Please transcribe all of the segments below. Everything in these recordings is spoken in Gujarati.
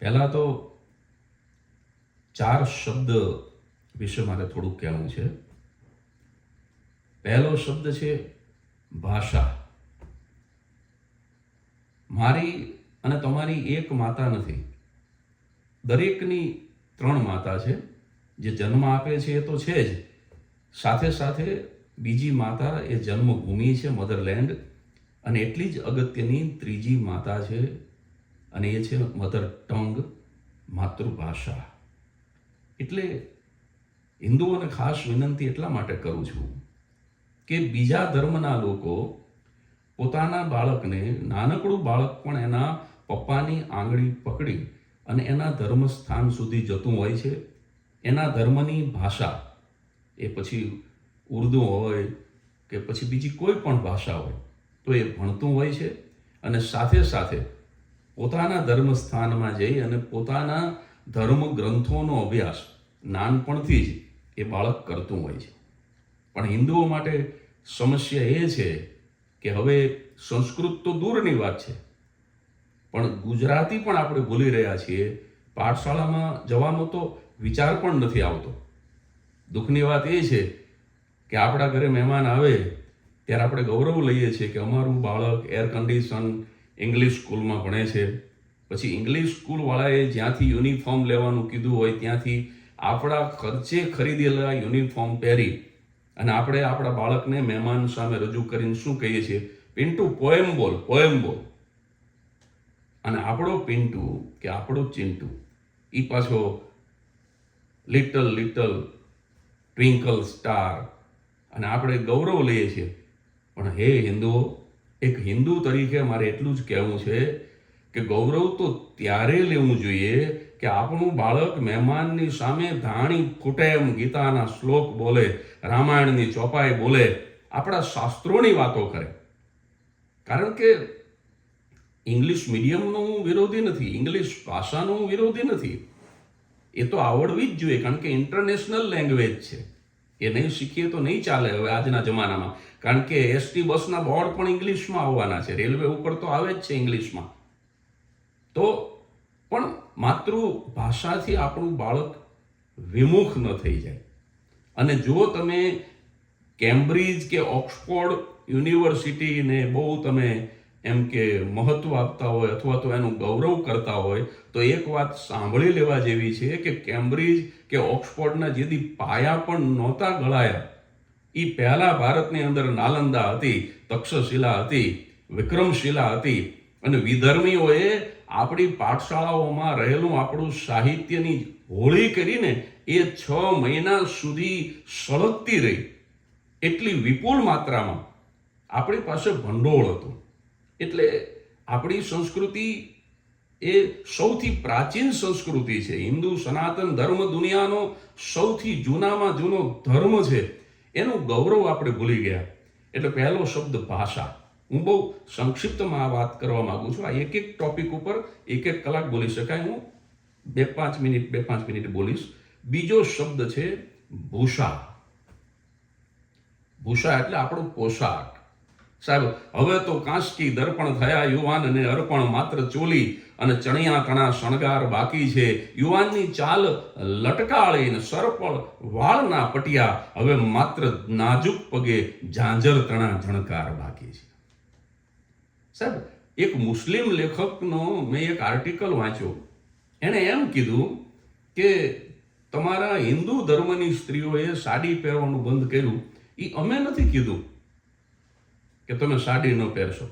પહેલાં તો ચાર શબ્દ વિશે મારે થોડુંક કહેવું છે. પહેલો શબ્દ છે ભાષા. મારી અને તમારી એક માતા નથી. દરેકની ત્રણ માતા છે. જે જન્મ આપે છે એ તો છે જ. સાથે સાથે બીજી માતા એ જન્મભૂમિ છે મધરલેન્ડ અને એટલી જ અગત્યની ત્રીજી માતા છે અને એ છે મધર ટંગ માતૃભાષા. એટલે હિન્દુઓને ખાસ વિનંતી એટલા માટે કરું છું કે બીજા ધર્મના લોકો પોતાના બાળકને, નાનકડું બાળક પણ એના પપ્પાની આંગળી પકડી અને એના ધર્મ સ્થાન સુધી જતું હોય છે. એના ધર્મની ભાષા એ પછી ઉર્દુ હોય કે પછી બીજી કોઈ પણ ભાષા હોય તો એ ભણતું હોય છે અને સાથે સાથે પોતાના ધર્મ સ્થાનમાં જઈ અને પોતાના ધર્મ ગ્રંથોનો અભ્યાસ નાનપણથી જ એ બાળક કરતું હોય છે. પણ હિન્દુઓ માટે સમસ્યા એ છે કે હવે સંસ્કૃત તો દૂરની વાત છે, પણ ગુજરાતી પણ આપણે ભૂલી રહ્યા છીએ. પાઠશાળામાં જવાનો તો વિચાર પણ નથી આવતો. દુઃખની વાત એ છે કે આપણા ઘરે મહેમાન આવે, ત્યારે આપણે ગૌરવ લઈએ છીએ કે અમારું બાળક એર કન્ડિશન ઇંગ્લિશ સ્કૂલમાં ભણે છે. પછી ઇંગ્લિશ સ્કૂલવાળાએ જ્યાંથી યુનિફોર્મ લેવાનું કીધું હોય ત્યાંથી આપણા ખર્ચે ખરીદેલા યુનિફોર્મ પહેરી અને આપણે આપણા બાળકને મહેમાન સામે રજૂ કરીને શું કહીએ છીએ? પિન્ટુ પોએમ બોલ પોએમ બોલ. અને આપણો પિન્ટુ કે આપણો ચિંટુ એ પાછો લિટલ લિટલ, ટ્વિંકલ સ્ટાર. અને આપણે ગૌરવ લઈએ છીએ. પણ હે હિન્દુઓ એક હિન્દુ તરીકે મારે એટલું જ કહેવું છે કે ગૌરવ તો ત્યારે લેવું જોઈએ કે આપણું બાળક મહેમાનની સામે ધાણી ખૂટે એમ ગીતાના શ્લોક બોલે, રામાયણની ચોપાઈ બોલે, આપણા શાસ્ત્રોની વાતો કરે. કારણ કે ઇંગ્લિશ મીડિયમનો હું વિરોધી નથી, ઇંગ્લિશ ભાષાનો હું વિરોધી નથી. એ તો આવડવી જ જોઈએ, કારણ કે ઇન્ટરનેશનલ લેંગ્વેજ છે. એ નહીં શીખીએ તો નહીં ચાલે હવે આજના જમાનામાં. કારણ કે એસટી બસના બોર્ડ પણ ઇંગ્લિશમાં આવવાના છે. રેલવે ઉપર તો આવે જ છે ઇંગ્લિશમાં. તો પણ માતૃભાષાથી આપણું બાળક વિમુખ ન થઈ જાય. અને જો તમે કેમ્બ્રિજ કે ઓક્સફોર્ડ યુનિવર્સિટીને બહુ તમે એમ કે મહત્વ આપતા હોય અથવા તો એનું ગૌરવ કરતા હોય, તો એક વાત સાંભળી લેવા જેવી છે કે કેમ્બ્રિજ કે ઓક્સફોર્ડના જેથી પાયા પણ નહોતા ગળાયા. એ પહેલા ભારતની અંદર નાલંદા હતી, તક્ષશિલા હતી, વિક્રમશિલા હતી અને વિધર્મીઓએ આપણી પાઠશાળાઓમાં રહેલું આપણું સાહિત્યની હોળી કરીને એ છ મહિના સુધી સળગતી રહી. એટલી વિપુલ માત્રામાં આપણી પાસે ભંડોળ હતું. એટલે આપણી સંસ્કૃતિ એ સૌથી પ્રાચીન સંસ્કૃતિ છે. હિન્દુ, સનાતન ધર્મ દુનિયાનો સૌથી જૂનામાં જૂનો ધર્મ છે. એનું ગૌરવ આપણે ભૂલી ગયા. એટલે પહેલો શબ્દ ભાષા. હું બહુ સંક્ષિપ્તમાં આ વાત કરવા માંગુ છું. આ એક એક ટોપિક ઉપર એક એક કલાક બોલી શકાય. હું બે પાંચ મિનિટ, બે પાંચ મિનિટ બોલીશ. બીજો શબ્દ છે ભૂષા. ભૂષા એટલે આપણો પોશાક. સાહેબ હવે તો કાંસકી દર્પણ થયા, યુવાન અને અર્પણ માત્ર ચોલી અને ચણિયા કણા શણગાર બાકી છે. યુવાનની ચાલ લટકાળીને સરપળ વાળના પટિયા, હવે માત્ર નાજુક પગે ઝાંઝર તણા ઝણકાર બાકી છે. સાહેબ, એક મુસ્લિમ લેખકનો મેં એક આર્ટિકલ વાંચ્યો. એણે એમ કીધું કે તમારા હિન્દુ ધર્મની સ્ત્રીઓએ સાડી પહેરવાનું બંધ કર્યું. એ અમે નથી કીધું. કે તમે સાડી ન પહેરશો.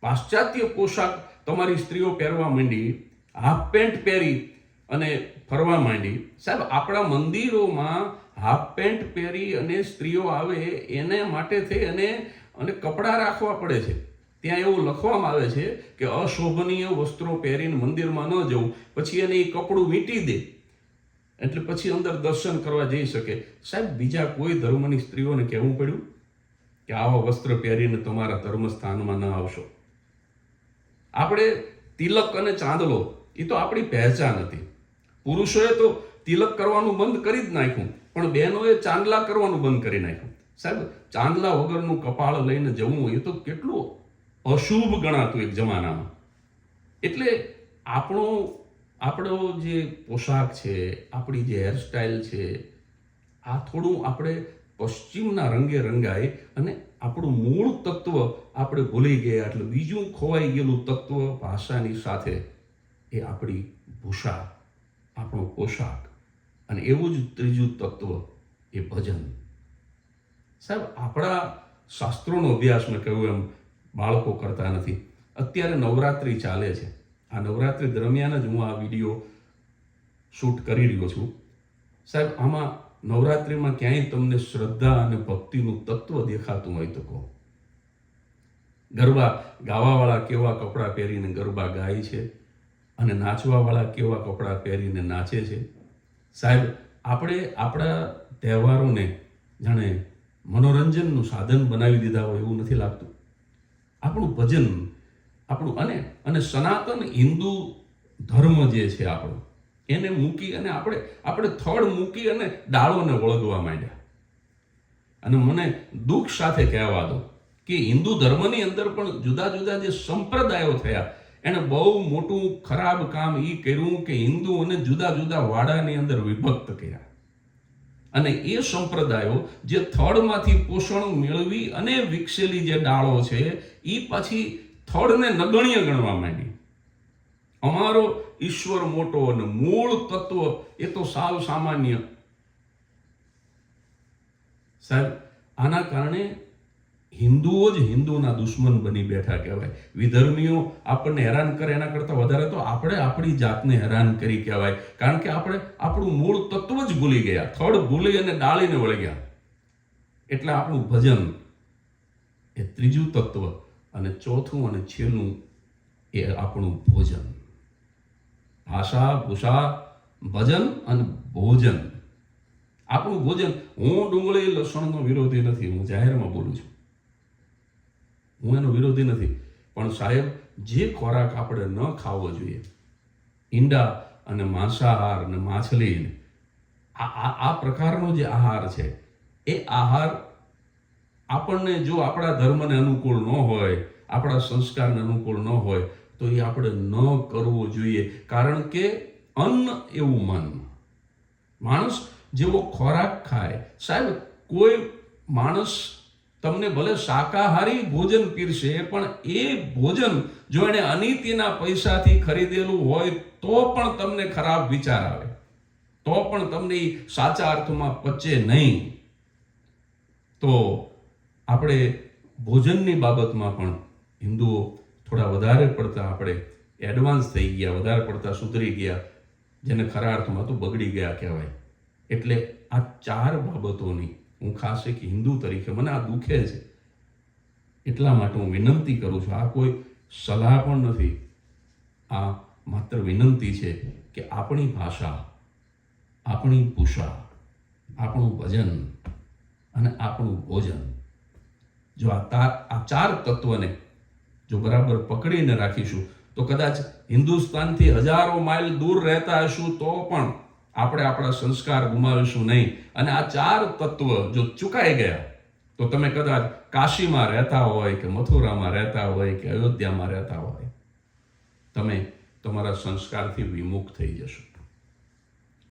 પાશ્ચાત્ય પોશાક તમારી સ્ત્રીઓ પહેરવા માંડી, હાફ પેન્ટ પહેરી અને ફરવા માંડી. સાહેબ, આપણા મંદિરોમાં હાફ પેન્ટ પહેરી અને સ્ત્રીઓ આવે એને માટે થઈ અને અને કપડાં રાખવા પડે છે. ત્યાં એવું લખવામાં આવે છે કે અશોભનીય વસ્ત્રો પહેરીને મંદિરમાં ન જવું. પછી એને એ કપડું વીંટી દે. એટલે પછી અંદર દર્શન કરવા જઈ શકે. સાહેબ, બીજા કોઈ ધર્મની સ્ત્રીઓને કહેવું પડ્યું? કે આવા વસ્ત્ર પહેરીને તમારા ધર્મ સ્થાનમાં ન આવશો. આપણે તિલક અને ચાંદલો, એ તો આપણી પહેચાન હતી. પુરુષોએ તો તિલક કરવાનું બંધ કરી જ નાખ્યું, પણ બહેનોએ ચાંદલા કરવાનું બંધ કરી નાખ્યું. સાહેબ, ચાંદલા વગરનું કપાળ લઈને જવું, એ તો કેટલું અશુભ ગણાતું એક જમાનામાં. એટલે આપણો આપણો જે પોશાક છે, આપણી જે હેરસ્ટાઇલ છે, આ થોડું આપણે પશ્ચિમના રંગે રંગાય અને આપણું મૂળ તત્વ આપણે ભૂલી ગયા એટલે બીજું ખોવાઈ ગયેલું તત્વ ભાષાની સાથે એ આપણી ભૂષા, આપણો પોશાક અને એવું જ ત્રીજું તત્વ એ ભજન. સાહેબ, આપણા શાસ્ત્રોનો અભ્યાસ મેં કહ્યું એમ બાળકો કરતા નથી. અત્યારે નવરાત્રિ ચાલે છે. આ નવરાત્રિ દરમિયાન જ હું આ વીડિયો શૂટ કરી રહ્યો છું. સાહેબ, આમાં નવરાત્રિમાં ક્યાંય તમને શ્રદ્ધા અને ભક્તિનું તત્વ દેખાતું હોય તો કહો. ગરબા ગાવાવાળા કેવા કપડાં પહેરીને ગરબા ગાય છે અને નાચવાવાળા કેવા કપડાં પહેરીને નાચે છે? સાહેબ, આપણે આપણા તહેવારોને જાણે મનોરંજનનું સાધન બનાવી દીધા હોય એવું નથી લાગતું. આપણું ભજન, આપણું અને અને સનાતન હિન્દુ ધર્મ જે છે આપણો એને મૂકી અને આપણે આપણે થડ મૂકી અને ડાળોને વળગવા માંડ્યા. અને મને દુઃખ સાથે કહેવા દો કે હિન્દુ ધર્મની અંદર પણ જુદા જુદા જે સંપ્રદાયો થયા, એણે બહુ મોટું ખરાબ કામ એ કર્યું કે હિન્દુઓને જુદા જુદા વાડાની અંદર વિભક્ત કર્યા. અને એ સંપ્રદાયો જે થડમાંથી પોષણ મેળવી અને વિકસેલી જે ડાળો છે એ પછી થડને નગણ્ય ગણવા માંડી. અમારો ઈશ્વર મોટો અને મૂળ તત્વ એ તો સાવ સામાન્ય. સાહેબ, આના કારણે હિન્દુઓ જ હિન્દુના દુશ્મન બની બેઠા કહેવાય. વિધર્મીઓ આપણને હેરાન કરે એના કરતાં વધારે તો આપણે આપણી જાતને હેરાન કરી કહેવાય. કારણ કે આપણે આપણું મૂળ તત્વ જ ભૂલી ગયા. થડ ભૂલી અને ડાળીને વળી ગયા. એટલે આપણું ભજન એ ત્રીજું તત્વ અને ચોથું અને છેલ્લું એ આપણું ભોજન. ભાષા, ભૂષા, ભજન અને ભોજન. આપણું ભોજન, હું ડુંગળી લસણનો વિરોધી નથી, હું જાહેરમાં બોલું છું. હું એનો વિરોધી નથી. પણ સાહેબ, જે ખોરાક આપણે ન ખાવો જોઈએ, ઈંડા અને માંસાહાર અને માછલી આ આ પ્રકારનો જે આહાર છે, એ આહાર આપણને જો આપણા ધર્મને અનુકૂળ ન હોય, આપણા સંસ્કારને અનુકૂળ ન હોય તો એ આપણે ન કરવો જોઈએ. કારણ કે અન્ન એવું મન. માણસ જેવો ખોરાક ખાય. સાહેબ, કોઈ માણસ તમને ભલે શાકાહારી ભોજન પીરશે, પણ એ ભોજન જો એણે અનિતિના પૈસાથી ખરીદેલું હોય, તો પણ તમને ખરાબ વિચાર આવે. તો પણ તમને સાચા અર્થમાં પચે નહીં. તો આપણે ભોજનની બાબતમાં પણ હિન્દુઓ થોડા વધારે પડતા આપણે એડવાન્સ થઈ ગયા, વધારે પડતા સુધરી ગયા, જેને ખરા અર્થમાં તો બગડી ગયા કહેવાય. એટલે આ ચાર બાબતોની હું ખાસ એક હિન્દુ તરીકે મને આ દુખે છે. એટલા માટે હું વિનંતી કરું છું, આ કોઈ સલાહ પણ નથી. આ માત્ર વિનંતી છે કે આપણી ભાષા, આપણી ભૂષા, આપણું ભજન અને આપણું ભોજન, જો આ તાર, આ ચાર તત્વને જો બરાબર પકડીને રાખીશું, તો કદાચ હિન્દુસ્તાનથી હજારો માઇલ દૂર રહેતા હશું તો પણ આપણે આપણા સંસ્કાર ગુમાવીશું નહીં. અને આ ચાર તત્વ જો ચૂકાઈ ગયા, તો તમે કદાચ કાશીમાં રહેતા હોય કે મથુરામાં રહેતા હોય કે અયોધ્યામાં રહેતા હોય, તમે તમારા સંસ્કારથી વિમુખ થઈ જશો.